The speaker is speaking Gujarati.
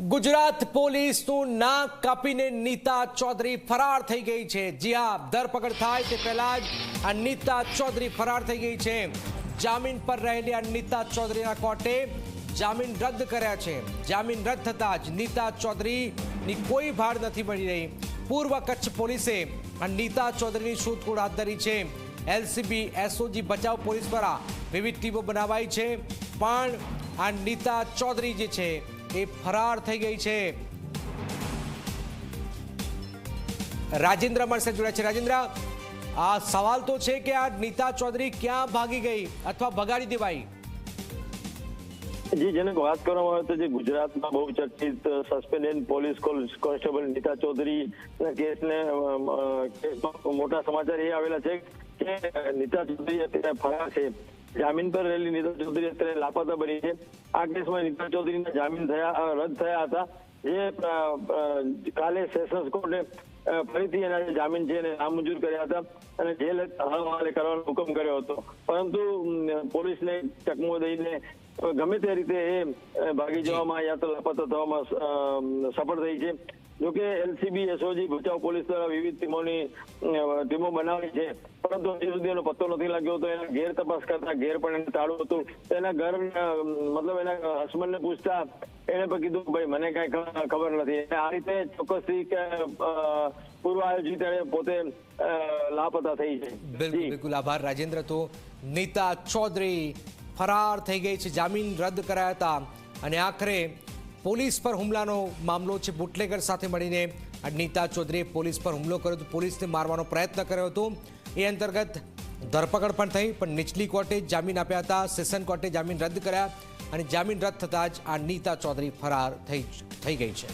ગુજરાત પોલીસનું નાક કાપીને નીતા ચૌધરી ફરાર થઈ ગઈ છે. જી હા, ધરપકડ થાય તે પહેલા જ આ નીતા ચૌધરી ફરાર થઈ ગઈ છે. જામીન પર રહેલી આ નીતા ચૌધરીના કોર્ટે જામીન રદ કર્યા છે. જામીન રદ થતા જ નીતા ચૌધરીની કોઈ ભાડ નથી મળી રહી. પૂર્વ કચ્છ પોલીસે આ નીતા ચૌધરીની શોધખોળ હાથ ધરી છે. એલસીબી, એસઓજી બચાવ પોલીસ દ્વારા વિવિધ ટીમો બનાવાઈ છે. પણ આ નીતા ચૌધરી જે છે એ ફરાર થઈ ગઈ છે. રાજેન્દ્ર અમારી જોડાયા છે. રાજેન્દ્ર, આ સવાલ તો છે કે આ નીતા ચૌધરી ક્યાં ભાગી ગઈ અથવા ભગાડી દેવાઈ? જી, જેને વાત કરવામાં આવે તો જે ગુજરાતમાં બહુ ચર્ચિત suspended police constable Nita Chaudhary કેસને મોટા સમાચાર એ આવેલા છે કે નીતા ચૌધરી અત્યારે ફરાર છે. જામીન પર રહેલી નીતા ચૌધરી અત્યારે લાપતા બની છે. આ કેસમાં નીતા ચૌધરીના જામીન થયા રદ થયા હતા. જે કાલે સેશન્સ કોર્ટે ફરીથી એના જામીન છે એને નામંજૂર કર્યા હતા અને જેલ હવાલે કરવાનો હુકમ કર્યો હતો. પરંતુ પોલીસને ચકમો દઈને ગમે તે રીતે એ ભાગી જવામાં યા તો લાપતા થવામાં સફળ થઈ છે. જોકે એલસીબી એસઓજી ભચાઉ પોલીસ દ્વારા વિવિધ ટીમોની ટીમો બનાવી છે. પરંતુ હજી સુધી એનો પત્તો નથી લાગ્યો હતો એના ઘેર તપાસ કરતા ઘેર પણ એને તાળું હતું. એના ઘર મતલબ એના હસબન્ડને પૂછતા એને પણ કીધું ભાઈ મને કઈ ખબર નથી. આ રીતે ચોક્કસથી કે પૂર્વ આયોજિત પોતે લાપતા થઈ છે. બિલકુલ બિલકુલ. આભાર રાજેન્દ્ર. તો નીતા ચૌધરી ફરાર થઈ ગઈ છે જામીન રદ કરાયા હતા અને આખરે પોલીસ પર હુમલાનો મામલો છે બુટલેગર સાથે મળીને નીતા ચૌધરીએ પોલીસ પર હુમલો કર્યો હતો. પોલીસને મારવાનો પ્રયત્ન કર્યો હતો. એ અંતર્ગત ધરપકડ પણ થઈ પણ નીચલી કોર્ટે જામીન આપ્યા હતા. સેશન કોર્ટે જામીન રદ કર્યા અને જામીન રદ થતાં જ આ નીતા ચૌધરી ફરાર થઈ થઈ ગઈ છે.